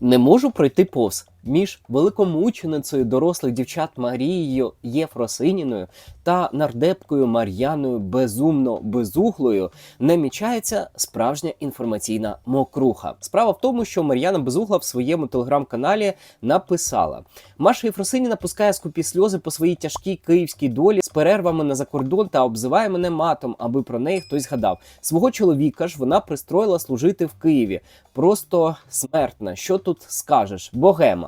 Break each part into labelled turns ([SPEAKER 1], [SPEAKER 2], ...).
[SPEAKER 1] Не можу пройти повз між великомученицею дорослих дівчат Марією Єфросиніною та нардепкою Мар'яною безумно безуглою намічається справжня інформаційна мокруха. Справа в тому, що Мар'яна Безугла в своєму телеграм-каналі написала: Маша Єфросиніна пускає скупі сльози по своїй тяжкій київській долі з перервами на закордон та обзиває мене матом, аби про неї хтось згадав. Свого чоловіка ж вона пристроїла служити в Києві. Просто смертна. Що тут скажеш? Богема.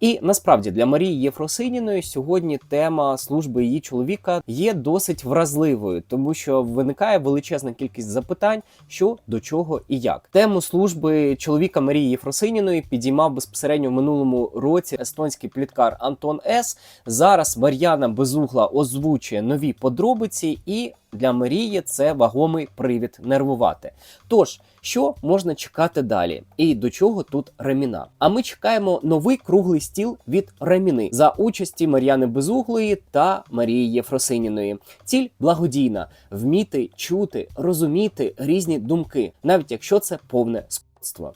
[SPEAKER 1] І насправді для Марії Єфросиніної сьогодні тема служби її чоловіка є досить вразливою, тому що виникає величезна кількість запитань, що до чого і як. Тему служби чоловіка Марії Єфросиніної підіймав безпосередньо в минулому році естонський пліткар Антон С. Зараз Мар'яна Безугла озвучує нові подробиці, і для Марії це вагомий привід нервувати. Тож, що можна чекати далі? І до чого тут Реміна? А ми чекаємо новий круглий стіл від Реміни за участі Мар'яни Безуглої та Марії Єфросиніної. Ціль благодійна: вміти чути, розуміти різні думки, навіть якщо це повне.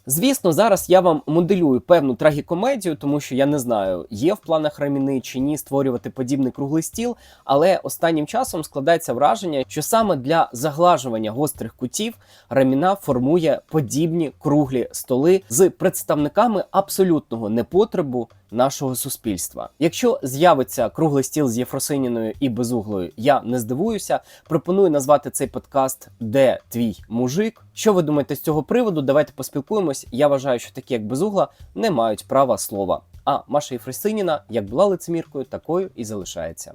[SPEAKER 1] Звісно, зараз я вам моделюю певну трагікомедію, тому що я не знаю, є в планах Реміни чи ні створювати подібний круглий стіл. Але останнім часом складається враження, що саме для заглажування гострих кутів Реміна формує подібні круглі столи з представниками абсолютного непотребу нашого суспільства. Якщо з'явиться круглий стіл з Єфросиніною і безуглою, я не здивуюся. Пропоную назвати цей подкаст Де твій мужик? Що ви думаєте з цього приводу? Давайте поспілкуємось. Я вважаю, що такі як безугла не мають права слова. А Маша Єфросиніна, як була лицеміркою, такою і залишається.